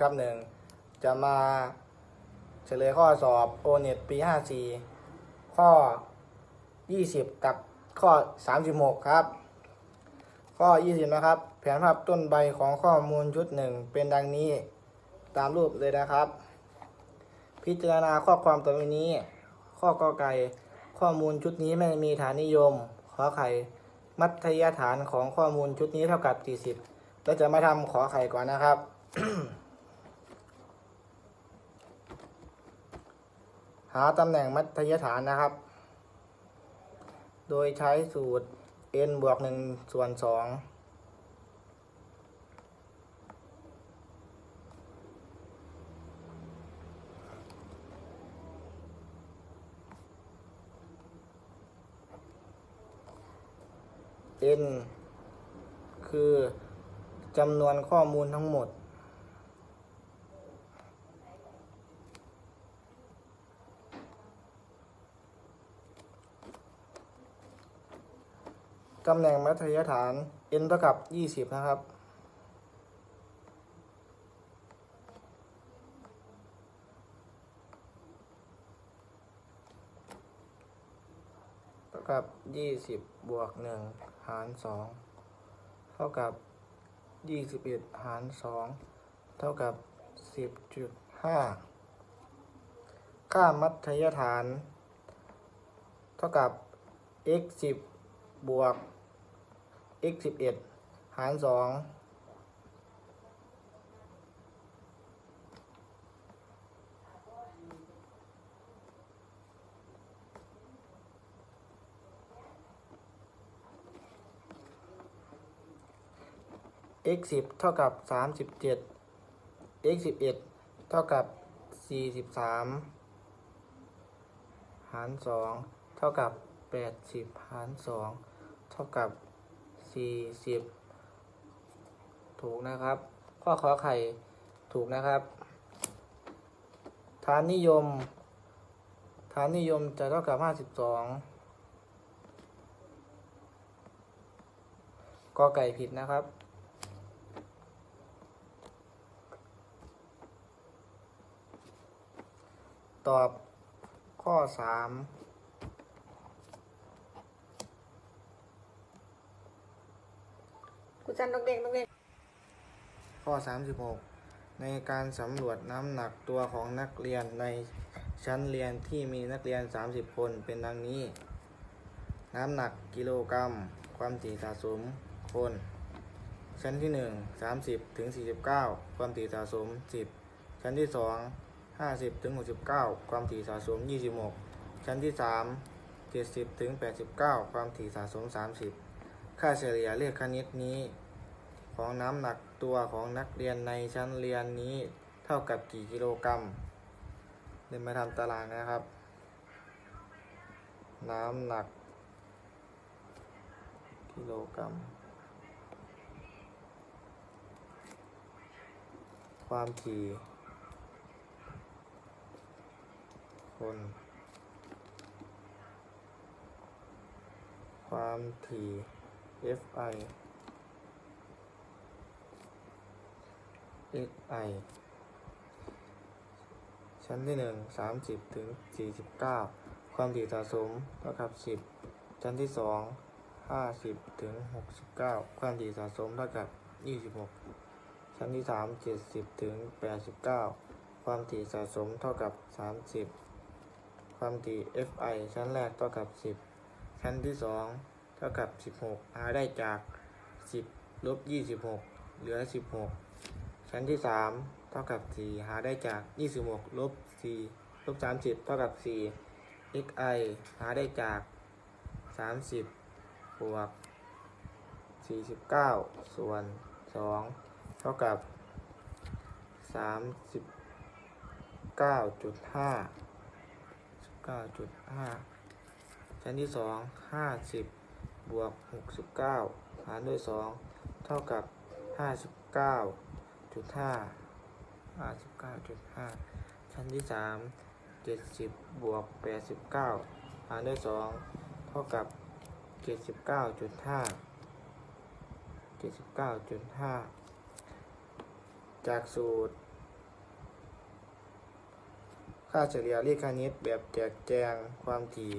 ครับหนึ่งจะมาเฉลยข้อสอบโอเน็ตปี 54 ข้อ 20 กับข้อ 36 ครับ ข้อ 20 นะครับ แผนภาพต้นใบของข้อมูลชุดหนึ่งเป็นดังนี้ตามรูปเลยนะครับ พิจารณาข้อความต่อไปนี้ ข้อกอไก่ข้อมูลชุดนี้ไม่มีฐานนิยม ขอไข่ มัธยฐานของข้อมูลชุดนี้เท่ากับ 40 เราจะมาทำขอไข่ก่อนนะครับาตำแหน่งมัธยฐานนะครับ โดยใช้สูตร n บวก1ส่วน2 n คือจำนวนข้อมูลทั้งหมด ตำแหน่งมัธยฐาน n เท่ากับ 20 นะครับ เท่ากับ 20 บวก 1 หาร 2 เท่ากับ 21 หาร 2 เท่ากับ 10.5 ค่ามัธยฐาน เท่ากับ x 10บวก x สิบเอ็ดหารสองเอ็กสิบเท่ากับสามสิบเจ็ดเอ็กสิบเอ็ดเท่ากับสี่สิบสามหารสองเท่ากับแปดสิบหารสองเท่ากับ 40ถูกนะครับ ข้อขอไข่ถูกนะครับ ฐานนิยม ฐานนิยมจะเท่ากับ52กอไก่ผิดนะครับตอบข้อ 3 กูจันดอกเด็กดอกเด็กข้อ 36 ในการสำรวจน้ำหนักตัวของนักเรียนในชั้นเรียนที่มีนักเรียน 30 คนเป็นดังนี้ น้ำหนักกิโลกรัม ความถี่สะสมคน ชั้นที่ 1 30ถึง49 ความถี่สะสม 10 ชั้นที่ 2 50ถึง69 ความถี่สะสม 26 ชั้นที่ 3 70ถึง89 ความถี่สะสม 30 ค่าเฉลี่ยเลขคณิตนี้ ของน้ำหนักตัวของนักเรียนในชั้นเรียนนี้เท่ากับกี่กิโลกรัมเดินมาทำตารางนะครับ น้ำหนัก กิโลกรัม ความถี่คนความถี่ Fi xi ชั้นที่หนึ่งสามสิบถึงสี่สิบเก้าความถี่สะสมเท่ากับสิบชั้นที่สองห้าสิบถึงหกสิบเก้าความถี่สะสมเท่ากับยี่สิบหกชั้นที่สามเจ็ดสิบถึงแปดสิบเก้าความถี่สะสมเท่ากับสามสิบความถี่ fi ชั้นแรกเท่ากับสิบชั้นที่สอง เท่ากับสิบหกหาได้จากสิบลบยี่สิบหกเหลือสิบหกชั้นที่สามเท่ากับสี่หาได้จากยี่สิบหกลบสี่ลบสามสิบเท่ากับสี่ xi หาได้จากสามสิบวกสี่สิบเก้าส่วนสองเท่ากับสามสิบเก้าจุดห้าเก้าจุดห้าชั้นที่สองห้าสิ บวกหกสิบเก้าหารด้วยสองเท่ากับห้าสิบเก้าจุดห้าห้าสิบเก้าจุดห้าชั้นที่สามเจ็ดสิบบวกแปดสิบเก้าหารด้วยสองเท่ากับเจ็ดสิบเก้าจุดห้าเจ็ดสิบเก้าจุดห้าจากสูตร ค่าเฉลี่ยเลขคณิตแบบแจกแจงความถี่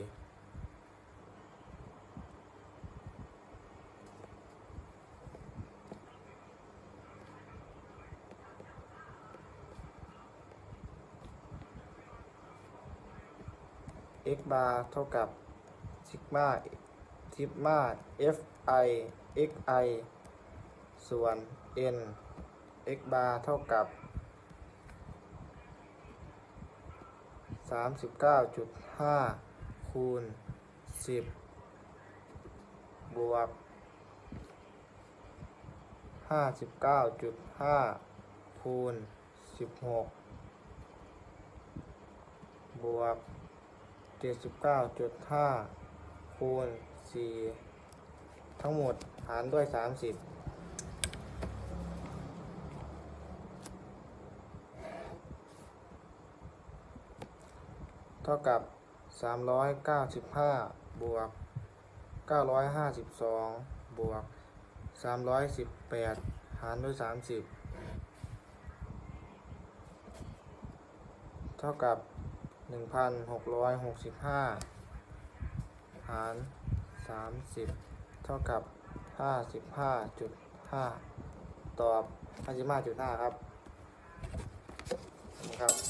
x bar เท่ากับซิกมาซิกมา f i x i ส่วน n x bar เท่ากับ 39.5 คูณ 10 บวก 59.5 คูณ 16 บวก เจ็ดสิบเก้าจุดห้าคูณสี่ทั้งหมดหารด้วยสามสิบเท่ากับสามร้อยเก้าสิบห้าบวกเก้าร้อยห้าสิบสองบวกสามร้อยสิบแปดหารด้วยสามสิบเท่ากับ 395บวกร้อยหกสิบหารสามสิบเท่ากับ1,665หาร30เท่ากับ55.5ตอบ55.5ครับครับ